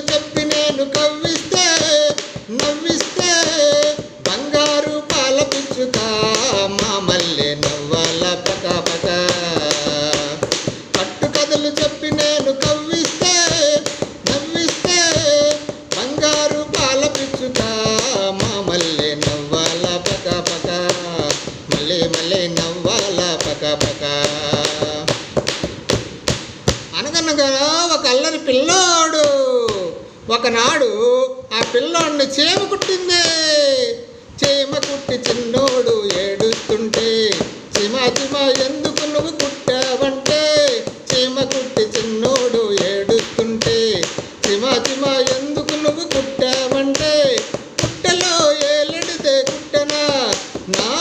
కబుర్లు చెప్పి నేను కవ్విస్తే నవ్విస్తే బంగారు పాల పిచ్చుక మా మల్లె నవ్వాల పక పక పట్టు కథలు చెప్పి నేను కవ్విస్తే నవ్విస్తే బంగారు పాల పిచ్చుక మా మల్లె నవ్వాల పక పక మళ్ళీ మళ్ళీ నవ్వాల పక పక అనగనగా ఒక అల్లరి పిల్ల ఒకనాడు ఆ పిల్లోడిని చేమ కుట్టింది. చీమ కుట్టి చిన్నోడు ఏడుస్తుంటే చీమ చీమ ఎందుకు నువ్వు కుట్టావంటే? చీమ కుట్టి చిన్నోడు ఏడుస్తుంటే చీమ చీమ ఎందుకు నువ్వు కుట్టావంటే? కుట్టలో ఏలడితే కుట్టనా? నా